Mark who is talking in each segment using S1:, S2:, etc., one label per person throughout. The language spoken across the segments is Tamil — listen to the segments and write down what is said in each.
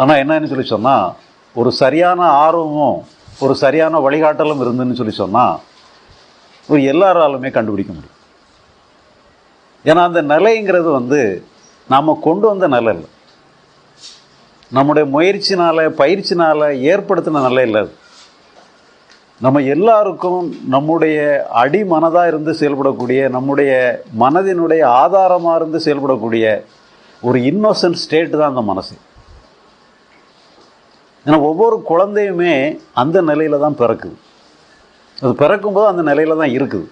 S1: ஆனால் என்னன்னு சொல்லி சொன்னால் ஒரு சரியான ஆர்வமும் ஒரு சரியான வழிகாட்டலும் இருந்துன்னு சொல்லி சொன்னால் ஒரு எல்லாராலுமே கண்டுபிடிக்க முடியும். ஏன்னா அந்த நிலைங்கிறது வந்து நாம் கொண்டு வந்த நிலை இல்லை. நம்முடைய முயற்சினால் பயிற்சினால் ஏற்படுத்தின நிலை இல்லை அது. நம்ம எல்லாருக்கும் நம்முடைய அடி மனதாக இருந்து செயல்படக்கூடிய நம்முடைய மனதினுடைய ஆதாரமாக இருந்து செயல்படக்கூடிய ஒரு இன்னோசன்ட் ஸ்டேட் தான் அந்த மனசு. ஏன்னா ஒவ்வொரு குழந்தையுமே அந்த நிலையில தான் பிறக்குது. அது பிறக்கும்போது அந்த நிலையில தான் இருக்குது.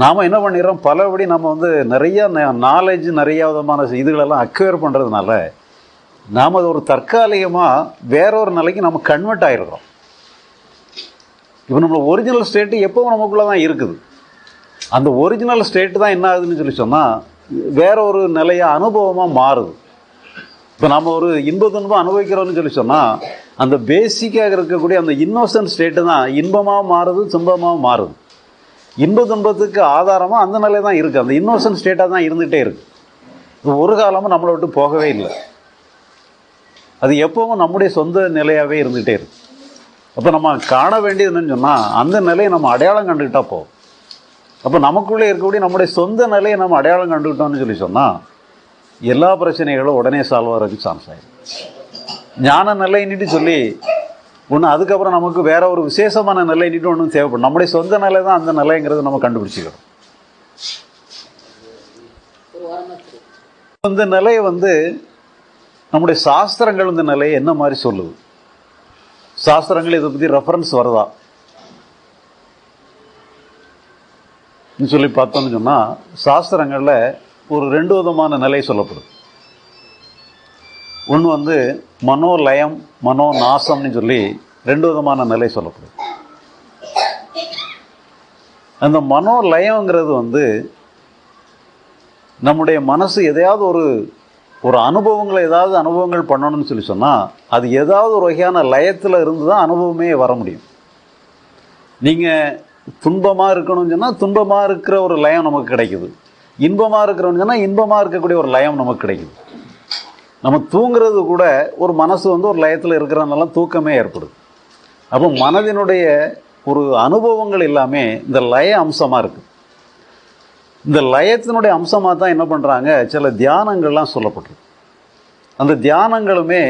S1: நாம் என்ன பண்ணிடுறோம் பலபடி நம்ம வந்து நிறைய நாலேஜ் நிறைய விதமான இதுகளெல்லாம் அக்வேர் பண்ணுறதுனால நாம் அது ஒரு தற்காலிகமாக வேறொரு நிலைக்கு நம்ம கன்வெர்ட் ஆகிருக்கிறோம் இப்போ நம்ம ஒரிஜினல் ஸ்டேட்டு எப்போவும் நமக்குள்ளே தான் இருக்குது. அந்த ஒரிஜினல் ஸ்டேட்டு தான் என்ன ஆகுதுன்னு சொல்லி சொன்னால் வேற ஒரு நிலையை அனுபவமாக மாறுது. இப்போ நம்ம ஒரு இன்ப துன்பம் அனுபவிக்கிறோம்னு சொல்லி சொன்னால் அந்த பேசிக்காக இருக்கக்கூடிய அந்த இன்னோசன்ட் ஸ்டேட்டு தான் இன்பமாக மாறுது துன்பமாக மாறுது. இன்ப துன்பத்துக்கு ஆதாரமாக அந்த நிலை தான் இருக்குது அந்த இன்னோசன்ட் ஸ்டேட்டாக தான் இருந்துகிட்டே இருக்குது ஒரு காலமும் நம்மளை விட்டு போகவே இல்லை. அது எப்பவும் நம்முடைய சொந்த நிலையாகவே இருந்துகிட்டே இருக்கு. அப்போ நம்ம காண வேண்டியது என்னன்னு சொன்னால் அந்த நிலையை நம்ம அடையாளம் கண்டுக்கிட்டா போகும் அப்போ நமக்குள்ளே இருக்கக்கூடிய நம்முடைய சொந்த நிலையை நம்ம அடையாளம் கண்டுக்கிட்டோம்னு சொல்லி சொன்னால் எல்லா பிரச்சனைகளும் உடனே சால்வ் ஆகிறதுக்கு சான்ஸ் ஆகிடும் ஞான நிலைன்னுட்டு சொல்லி ஒன்று அதுக்கப்புறம் நமக்கு வேற ஒரு விசேஷமான நிலைன்னுட்டு ஒன்றும் தேவைப்படும். நம்முடைய சொந்த நிலை தான் அந்த நிலைங்கிறத நம்ம கண்டுபிடிச்சிக்கிறோம். இந்த நிலையை வந்து நம்முடைய சாஸ்திரங்கள் இந்த நிலையை என்ன மாதிரி சொல்லுது? சாஸ்திரங்கள் இதை பற்றி ரெஃபரன்ஸ் வருதா? சொல்லி பார்த்தோம்னு சொன்னால் சாஸ்திரங்களில் ஒரு ரெண்டு விதமான நிலை சொல்லப்படுது ஒன்று வந்து மனோலயம் மனோ நாசம்னு சொல்லி ரெண்டு விதமான நிலை சொல்லப்படுது அந்த மனோலயங்கிறது வந்து நம்முடைய மனசு எதையாவது ஒரு ஒரு அனுபவங்களை ஏதாவது அனுபவங்கள் பண்ணணும்னு சொல்லி சொன்னால் அது ஏதாவது ஒரு வகையான லயத்தில் இருந்து தான் அனுபவமே வர முடியும். நீங்கள் துன்பமாக இருக்கணும்னு சொன்னால் துன்பமாக இருக்கிற ஒரு லயம் நமக்கு கிடைக்குது. இன்பமாக இருக்கிறோம்னு சொன்னால் இன்பமாக இருக்கக்கூடிய ஒரு லயம் நமக்கு கிடைக்குது. நம்ம தூங்குறது கூட ஒரு மனசு வந்து ஒரு லயத்தில் இருக்கிறதுனால தூக்கமே ஏற்படுது. அப்போ மனதினுடைய ஒரு அனுபவங்கள் எல்லாமே இந்த லய அம்சமாக இருக்குது இந்த லயத்தினுடைய அம்சமாக தான் என்ன பண்ணுறாங்க சில தியானங்கள்லாம் சொல்லப்பட்டிருக்கு. அந்த தியானங்களுமே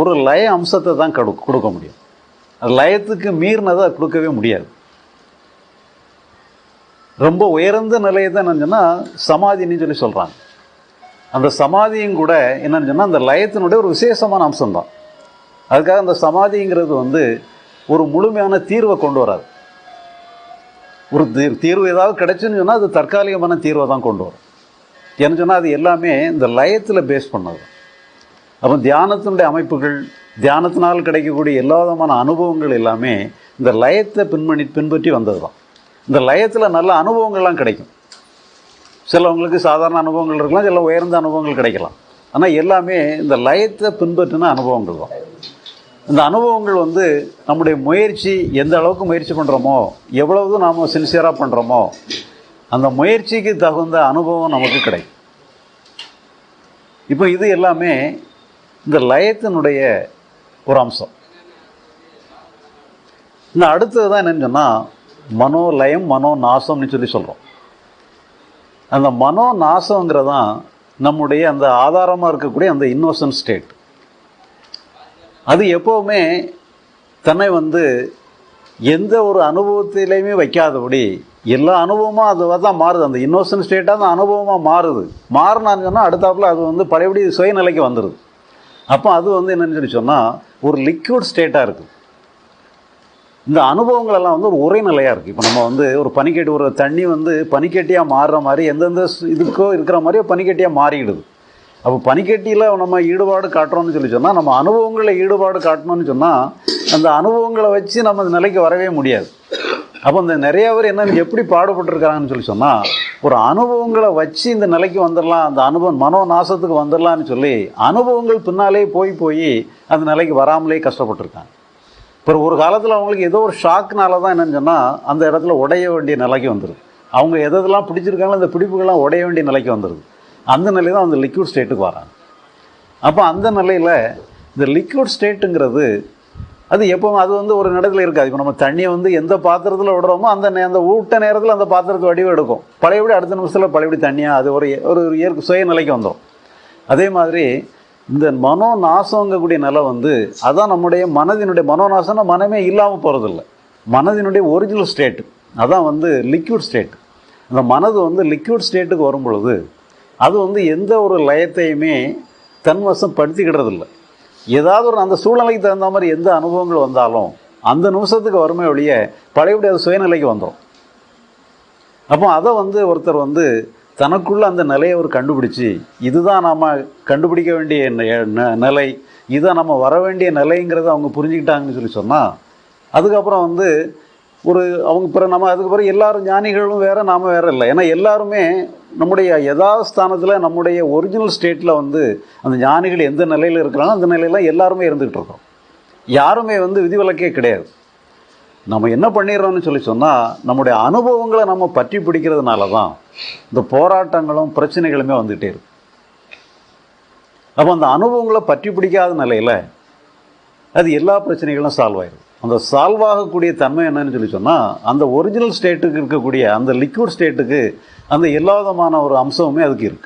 S1: ஒரு லய அம்சத்தை தான் கடு கொடுக்க முடியும். அது லயத்துக்கு மீறினதை கொடுக்கவே முடியாது. ரொம்ப உயர்ந்த நிலையை தான் என்னன்னு சொன்னால் சமாதின்னு சொல்லி சொல்கிறாங்க அந்த சமாதியும் கூட என்னன்னு சொன்னால் அந்த லயத்தினுடைய ஒரு விசேஷமான அம்சம் தான் அதுக்காக அந்த சமாதிங்கிறது வந்து ஒரு முழுமையான தீர்வை கொண்டு வராது. ஒரு தீர்வு ஏதாவது கிடைச்சுன்னு சொன்னால் அது தற்காலிகமான தீர்வை தான் கொண்டு வரும். ஏன்னு சொன்னால் அது எல்லாமே இந்த லயத்தில் பேஸ் பண்ணது. அப்போ தியானத்தினுடைய அமைப்புகள் தியானத்தினால் கிடைக்கக்கூடிய எல்லா விதமான அனுபவங்கள் எல்லாமே இந்த லயத்தை பின்பணி பின்பற்றி வந்தது தான் இந்த லயத்தில் நல்ல அனுபவங்கள்லாம் கிடைக்கும். சிலவங்களுக்கு சாதாரண அனுபவங்கள் இருக்கலாம் சில உயர்ந்த அனுபவங்கள் கிடைக்கலாம். ஆனால் எல்லாமே இந்த லயத்தை பின்பற்றின அனுபவங்கள் தான். இந்த அனுபவங்கள் வந்து நம்முடைய முயற்சி எந்த அளவுக்கு முயற்சி பண்ணுறோமோ எவ்வளவு நாம் சின்சியராக பண்ணுறோமோ அந்த முயற்சிக்கு தகுந்த அனுபவம் நமக்கு கிடைக்கும். இப்போ இது எல்லாமே இந்த லயத்தினுடைய ஒரு அம்சம். இந்த அடுத்தது தான் என்னன்னு சொன்னால் மனோலயம் மனோ நாசம்னு சொல்லி சொல்கிறோம் அந்த மனோ நாசங்கிறதான் நம்முடைய அந்த ஆதாரமாக இருக்கக்கூடிய அந்த இன்னோசன்ட் ஸ்டேட் அது எப்போவுமே தன்னை வந்து எந்த ஒரு அனுபவத்திலையுமே வைக்காதபடி எல்லா அனுபவமும் அதுவாக தான் மாறுது. அந்த இன்னோசன்ட் ஸ்டேட்டாக அந்த அனுபவமாக மாறுது. மாறினான்னு சொன்னால் அடுத்தாப்புல அது வந்து பழையபடி சுயநிலைக்கு வந்துடுது அப்போ அது வந்து என்னென்னு சொல்லி சொன்னால் ஒரு லிக்விட் ஸ்டேட்டாக இருக்குது. இந்த அனுபவங்கள் எல்லாம் வந்து ஒரு ஒரே நிலையாக இருக்குது இப்போ நம்ம வந்து ஒரு பனிக்கட்டி ஒரு தண்ணி வந்து பனிக்கட்டியாக மாறுற மாதிரி எந்தெந்த இதுக்கோ இருக்கிற மாதிரியோ பனிக்கட்டியாக மாறிடுது. அப்போ பனிக்கட்டியில் நம்ம ஈடுபாடு காட்டுறோம்னு சொல்லி சொன்னால் நம்ம அனுபவங்களில் ஈடுபாடு காட்டணும்னு சொன்னால் அந்த அனுபவங்களை வச்சு நம்ம இந்த நிலைக்கு வரவே முடியாது. அப்போ இந்த நிறைய பேர் என்ன எப்படி பாடுபட்டிருக்கிறாங்கன்னு சொல்லி சொன்னால் ஒரு அனுபவங்களை வச்சு இந்த நிலைக்கு வந்துடலாம் அந்த அனுபவம் மனோ நாசத்துக்கு வந்துடலான்னு சொல்லி அனுபவங்கள் பின்னாலே போய் போய் அந்த நிலைக்கு வராமலே கஷ்டப்பட்டுருக்காங்க. இப்போ ஒரு காலத்தில் அவங்களுக்கு ஏதோ ஒரு ஷாக்னால தான் என்னென்னு சொன்னால் அந்த இடத்துல உடைய வேண்டிய நிலைக்கு வந்துடுது அவங்க எதெல்லாம் பிடிச்சிருக்காங்களோ அந்த பிடிப்புகள்லாம் உடைய வேண்டிய நிலைக்கு வந்துடுது அந்த நிலை தான் அந்த லிக்விட் ஸ்டேட்டுக்கு வராங்க. அப்போ அந்த நிலையில் இந்த லிக்விட் ஸ்டேட்டுங்கிறது அது எப்போவும் அது வந்து ஒரு இடத்துல இருக்காது. இப்போ நம்ம தண்ணியை வந்து எந்த பாத்திரத்தில் விடுறோமோ அந்த நே- அந்த ஊட்ட நேரத்தில் அந்த பாத்திரத்து வடிவம் எடுக்கும். பழையபடி அடுத்த நிமிஷத்தில் பழையபடி தண்ணியாக அது ஒரு ஒரு ஒரு இயற்கை சுயநிலைக்கு வந்துடும் அதே மாதிரி இந்த மனோ நாசங்கக்கூடிய நிலை வந்து அதான் நம்முடைய மனதினுடைய மனோநாசம்னா மனமே இல்லாமல் போகிறதில்ல மனதினுடைய ஒரிஜினல் ஸ்டேட்டு அதான் வந்து லிக்விட் ஸ்டேட் அந்த மனது வந்து லிக்விட் ஸ்டேட்டுக்கு வரும் பொழுது அது வந்து எந்த ஒரு லயத்தையுமே தன்வசம் படுத்திக்கிடுறதில்ல. ஏதாவது ஒரு அந்த சூழ்நிலைக்கு தகுந்த மாதிரி எந்த அனுபவங்கள் வந்தாலும் அந்த நிமிஷத்துக்கு வருமே ஒழிய பழையபடி அது சுயநிலைக்கு வந்துடும் அப்போ அதை வந்து ஒருத்தர் வந்து தனக்குள்ள அந்த நிலையை அவர் கண்டுபிடிச்சி இதுதான் நாம் கண்டுபிடிக்க வேண்டிய ந- நிலை. இதுதான் நம்ம வர வேண்டிய நிலைங்கிறத அவங்க புரிஞ்சுக்கிட்டாங்கன்னு சொல்லி சொன்னால் அதுக்கப்புறம் வந்து ஒரு அவங்க பிற நம்ம அதுக்கு பிறகு எல்லாரும் ஞானிகளும் வேறு நாம் வேறு இல்லை. ஏன்னா எல்லாருமே நம்முடைய யதாஸ்தானத்தில் நம்முடைய ஒரிஜினல் ஸ்டேட்டில் வந்து அந்த ஞானிகள் எந்த நிலையில் இருக்கிறாங்களோ அந்த நிலையில எல்லாருமே இருந்துகிட்டு இருக்கோம். யாருமே வந்து விதிவிலக்கே கிடையாது. நம்ம என்ன பண்ணிடுறோம்னு சொல்லி சொன்னால் நம்முடைய அனுபவங்களை நம்ம பற்றி பிடிக்கிறதுனால தான் இந்த போராட்டங்களும் பிரச்சனைகளுமே வந்துகிட்டே இருக்கு. அப்போ அந்த அனுபவங்களை பற்றி பிடிக்காத நிலையில் அது எல்லா பிரச்சனைகளும் சால்வ் ஆயிடும் அந்த சால்வ் ஆகக்கூடிய தன்மை என்னன்னு சொல்லி சொன்னால் அந்த ஒரிஜினல் ஸ்டேட்டுக்கு இருக்கக்கூடிய அந்த லிக்விட் ஸ்டேட்டுக்கு அந்த எல்லா விதமான ஒரு அம்சமுமே அதுக்கு இருக்கு.